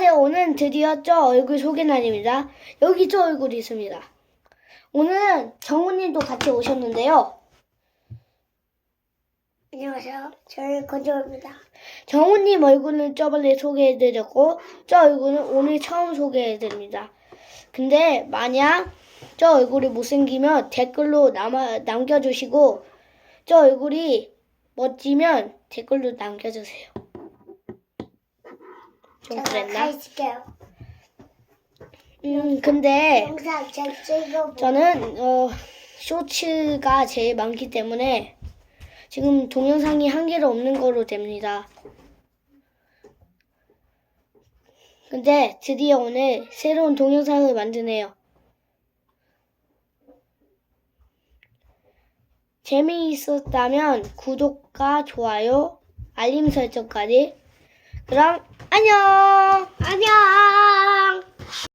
안녕하세요. 오늘 드디어 저 얼굴 소개 날입니다. 여기 저 얼굴이 있습니다. 오늘은 정우님도 같이 오셨는데요. 안녕하세요. 저는 건조입니다. 정우님 얼굴은 저번에 소개해드렸고, 저 얼굴은 오늘 처음 소개해드립니다. 근데 만약 저 얼굴이 못생기면 댓글로 남아, 남겨주시고, 저 얼굴이 멋지면 댓글로 남겨주세요. 좀 그랬나? 가르칠게요. 음, 근데 영상 잘 찍어보. 저는 어, 쇼츠가 제일 많기 때문에 지금 동영상이 한 개도 없는 거로 됩니다. 근데 드디어 오늘 새로운 동영상을 만드네요. 재미있었다면 구독과 좋아요, 알림 설정까지. 그럼 안녕. 안녕.